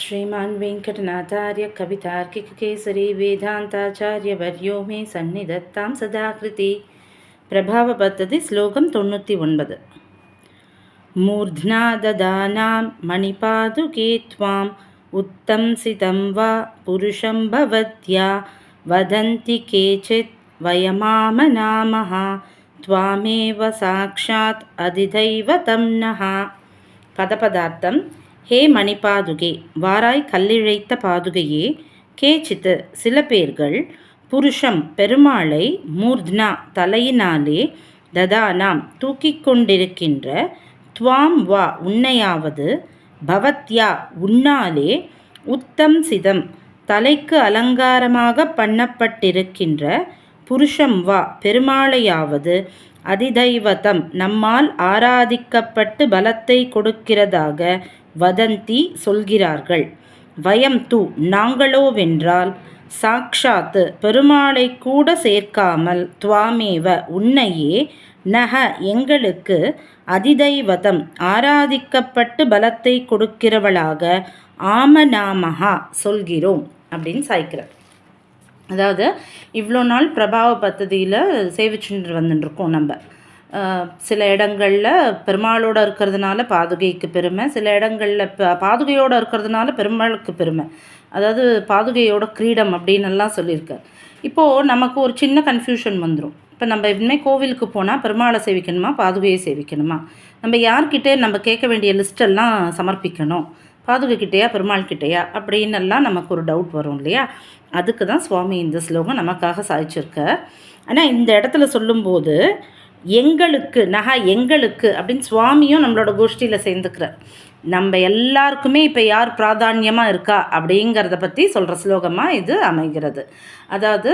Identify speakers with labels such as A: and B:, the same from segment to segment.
A: श्रीमान् वेङ्कटनाथार्य कवितार्किककेसरी वेदान्ताचार्यवर्यो मे सन्निधत्तां सदाकृति प्रभावपद्धति श्लोकं தொண்ணூற்றி ஒன்பது मूर्ध्ना ददानां मणिपादुके त्वाम् उत्तंसितं वा पुरुषं भवत्या वदन्ति केचित् वयमामनामः त्वामेव साक्षात् अधिदैवतं नः பதபதார்த்தம் ஹே மணிபாதுகே வாராய் கல்லிழைத்த பாதுகையே. கேச்சித்து சில பேர்கள் புருஷம் பெருமாளை மூர்த்னா தலையினாலே ததானாம் தூக்கிக் கொண்டிருக்கின்ற துவாம் வா உன்னையாவது பவத்யா உன்னாலே உத்தம் சிதம் தலைக்கு அலங்காரமாக பண்ணப்பட்டிருக்கின்ற புருஷம் வா பெருமாளையாவது அதிதைவதம் நம்மால் ஆராதிக்கப்பட்டு பலத்தை கொடுக்கிறதாக வதந்தி சொல்கிறார்கள். வயம் தூ நாங்களோவென்றால் சாக்ஷாத்து பெருமாளை கூட சேர்க்காமல் துவாமேவ உன்னையே நக எங்களுக்கு அதிதைவதம் ஆராதிக்கப்பட்டு பலத்தை கொடுக்கிறவளாக ஆமநாமகா சொல்கிறோம். அப்படின்னு சாய்க்கிறார். அதாவது இவ்வளோ நாள் பிரபாவ பத்ததியில் சேவிச்சுட்டு வந்துட்டுருக்கோம் நம்ம. சில இடங்களில் பெருமாளோடு இருக்கிறதுனால பாதுகைக்கு பெருமை சில இடங்களில் ப பாதுகையோடு இருக்கிறதுனால பெருமாளுக்கு பெருமை. அதாவது பாதுகையோட கிரீடம் அப்படின்னு எல்லாம் சொல்லியிருக்கார். இப்போது நமக்கு ஒரு சின்ன கன்ஃபியூஷன் வந்துடும் இப்போ நம்ம இனிமேல் கோவிலுக்கு போனால் பெருமாளை சேவிக்கணுமா பாதுகையை சேவிக்கணுமா? நம்ம யார்கிட்டே நம்ம கேட்க வேண்டிய லிஸ்டெல்லாம் சமர்ப்பிக்கணும். பாதுகைக்கிட்டேயா பெருமாள் கிட்டேயா அப்படின்னெல்லாம் நமக்கு ஒரு டவுட் வரும் இல்லையா? அதுக்கு தான் சுவாமி இந்த ஸ்லோகம் நமக்காக சாய்ச்சிருக்க ஆனால் இந்த இடத்துல சொல்லும்போது எங்களுக்கு நகா எங்களுக்கு அப்படின்னு சுவாமியும் நம்மளோட கோஷ்டியில் சேர்ந்துக்கிறார். நம்ம எல்லாருக்குமே இப்போ யார் பிராதானியமாக இருக்கா அப்படிங்கிறத பற்றி சொல்கிற ஸ்லோகமாக இது அமைகிறது. அதாவது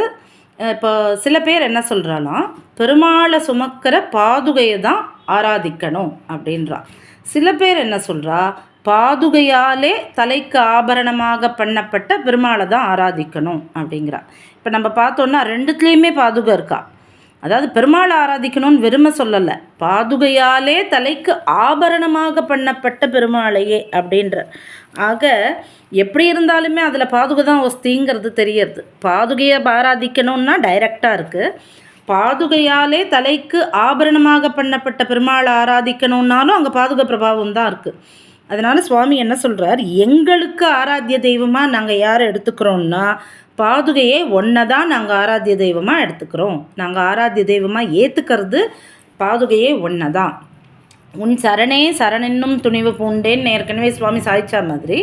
A: இப்போ சில பேர் என்ன சொல்கிறாலாம் பெருமாளை சுமக்கிற பாதுகையை தான் ஆராதிக்கணும் அப்படின்றா. சில பேர் என்ன சொல்கிறா பாதுகையாலே தலைக்கு ஆபரணமாக பண்ணப்பட்ட பெருமாளை தான் ஆராதிக்கணும் அப்படிங்கிறா. இப்போ நம்ம பார்த்தோன்னா ரெண்டுத்துலேயுமே பாதுகை இருக்கா. அதாவது பெருமாளை ஆராதிக்கணும்னு வெறுமை சொல்லலை. பாதுகையாலே தலைக்கு ஆபரணமாக பண்ணப்பட்ட பெருமாளையே அப்படின்ற. ஆக எப்படி இருந்தாலுமே அதில் பாதுகை தான் ஒஸ்திங்கிறது தெரியறது. பாதுகையை ஆராதிக்கணும்னா டைரக்டாக இருக்குது பாதுகையாலே தலைக்கு ஆபரணமாக பண்ணப்பட்ட பெருமாளை ஆராதிக்கணுன்னாலும் அங்கே பாதுகை பிரபாவம் தான் இருக்குது அதனால் சுவாமி என்ன சொல்கிறார் எங்களுக்கு ஆராத்திய தெய்வமாக நாங்கள் யாரை எடுத்துக்கிறோன்னா பாதுகையே ஒன்றை தான் நாங்கள் ஆராத்திய தெய்வமாக எடுத்துக்கிறோம். நாங்கள் ஆராத்திய தெய்வமாக ஏற்றுக்கிறது பாதுகையே ஒன்றை தான் உன் சரணே சரணென்னும் துணிவு பூண்டேன்னு ஏற்கனவே சுவாமி சாய்ச்சா மாதிரி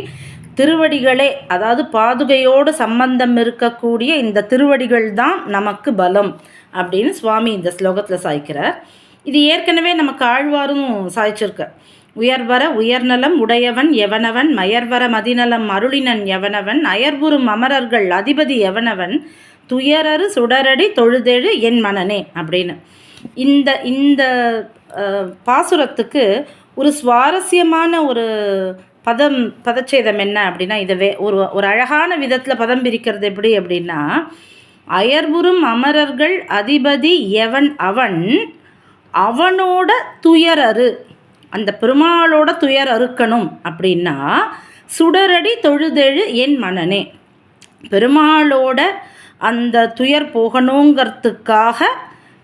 A: திருவடிகளே அதாவது பாதுகையோடு சம்பந்தம் இருக்கக்கூடிய இந்த திருவடிகள் தான் நமக்கு பலம் அப்படின்னு சுவாமி இந்த ஸ்லோகத்தில் சாய்க்கிறார் இது ஏற்கனவே நமக்கு ஆழ்வாரும் சாய்ச்சிருக்க உயர்வர உயர்நலம் உடையவன் எவனவன்? மயர்வர மதிநலம் அருளினன் எவனவன்? அயர்வுறும் அமரர்கள் அதிபதி எவனவன்? துயரறு சுடரடி தொழுதெழு என் மனனே அப்படின்னு. இந்த இந்த பாசுரத்துக்கு ஒரு சுவாரஸ்யமான ஒரு பதம் பதச்சேதம் என்ன அப்படின்னா இதை வே ஒரு ஒரு அழகான விதத்தில் பதம் பிரிக்கிறது எப்படி அப்படின்னா அயர்வுறும் அமரர்கள் அதிபதி எவன் அவன்? அவனோட துயரரு அந்த பெருமாளோட துயர் அறுக்கணும் அப்படின்னா சுடரடி தொழுதெழு என் மனனே பெருமாளோட அந்த துயர் போகணுங்கிறதுக்காக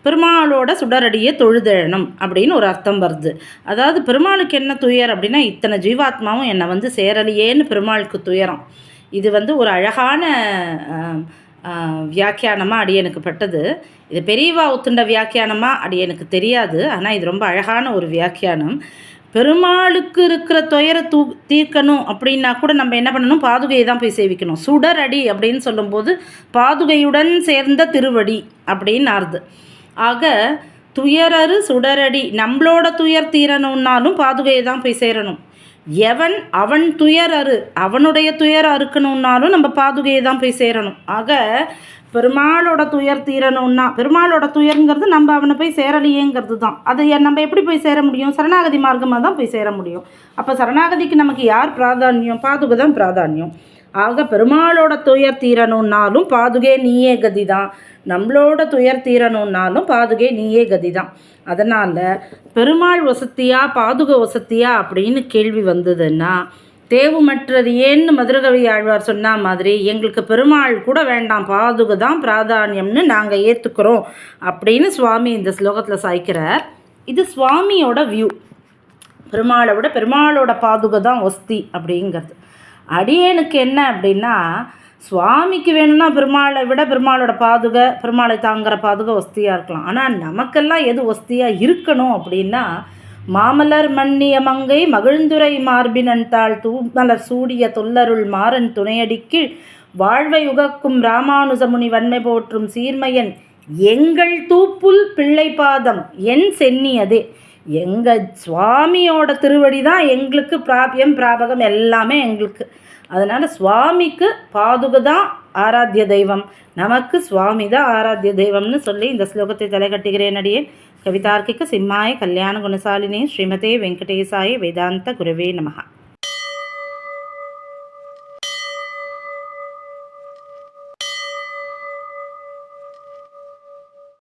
A: பெருமாளோட சுடரடியை தொழுதெழணும் அப்படின்னு ஒரு அர்த்தம் வருது. அதாவது பெருமாளுக்கு என்ன துயர் அப்படின்னா இத்தனை ஜீவாத்மாவும் என்னை வந்து சேரலையேன்னு பெருமாளுக்கு துயரம். இது வந்து ஒரு அழகான வியாக்கியானமாக அடியனுக்கு பட்டது இது பெரியவா ஒத்துண்ட வியாக்கியானமா? அது எனக்கு தெரியாது. ஆனால் இது ரொம்ப அழகான ஒரு வியாக்கியானம். பெருமாளுக்கு இருக்கிற துயரை தூ தீர்க்கணும் அப்படின்னா கூட நம்ம என்ன பண்ணணும்? பாதுகையை தான் போய் சேவிக்கணும். சுடரடி அப்படின்னு சொல்லும்போது பாதுகையுடன் சேர்ந்த திருவடி அப்படின்னு ஆறுது ஆக துயரறு சுடரடி நம்மளோட துயர் தீரணும்னாலும் பாதுகையை தான் போய் சேரணும். எவன் அவன் துயர் அறு அவனுடைய துயர் அறுக்கணுன்னாலும் நம்ம பாதுகையை தான் போய் சேரணும். ஆக பெருமாளோட துயர் தீரணும்னா பெருமாளோட துயருங்கிறது நம்ம அவனை போய் சேரலையேங்கிறது தான் அது நம்ம எப்படி போய் சேர முடியும்? சரணாகதி மார்க்கமாக தான் போய் சேர முடியும். அப்போ சரணாகதிக்கு நமக்கு யார் பிராதானியம்? பாதுகை தான் பிராதானியம். ஆக பெருமாளோட துயர் தீரணுன்னாலும் பாதுகே நீயே கதி தான் நம்மளோட துயர் தீரணுன்னாலும் பாதுகே நீயே கதி தான் அதனால் பெருமாள் வசத்தியா பாதுக வசத்தியா அப்படின்னு கேள்வி வந்ததுன்னா தேவுமற்றது ஏன்னு மதுரகவி ஆழ்வார் சொன்ன மாதிரி எங்களுக்கு பெருமாள் கூட வேண்டாம் பாதுகை தான் பிராதானியம்னு நாங்கள் ஏற்றுக்கிறோம் அப்படின்னு சுவாமி இந்த ஸ்லோகத்தில் சாய்க்கிறார். இது சுவாமியோட வியூ பெருமாளை விட பெருமாளோட பாதுகை தான் ஒஸ்தி அப்படிங்கிறது. அடியேனுக்கு என்ன அப்படின்னா சுவாமிக்கு வேணும்னா பெருமாளை விட பெருமாளோட பாதுகை பெருமாளை தாங்குற பாதுகை ஒஸ்தியாக இருக்கலாம். ஆனால் நமக்கெல்லாம் எது ஒஸ்தியாக இருக்கணும் அப்படின்னா மாமலர் மன்னிய மங்கை மகிழ்ந்துரை மார்பினன் தாள் தூமலர் சூடிய தொல்லருள் மாறன் துணையடிக்கு வாழ்வை உகக்கும் ராமானுஜமுனி வன்மை போற்றும் சீர்மையன் எங்கள் தூப்புல் பிள்ளை பாதம் என் சென்னியதே எங்கள் சுவாமியோட திருவடி தான் எங்களுக்கு பிராபியம் பிராபகம் எல்லாமே எங்களுக்கு. அதனால் சுவாமிக்கு பாதுகை தான் ஆராத்திய தெய்வம். நமக்கு சுவாமி தான் ஆராத்திய தெய்வம்னு சொல்லி இந்த ஸ்லோகத்தை தலை கட்டுகிறேன் அடியே கவிதார்க்கிக சிம்மாய கல்யாண குணசாலினி ஸ்ரீமதே வெங்கடேசாய வேதாந்த குருவே நமகா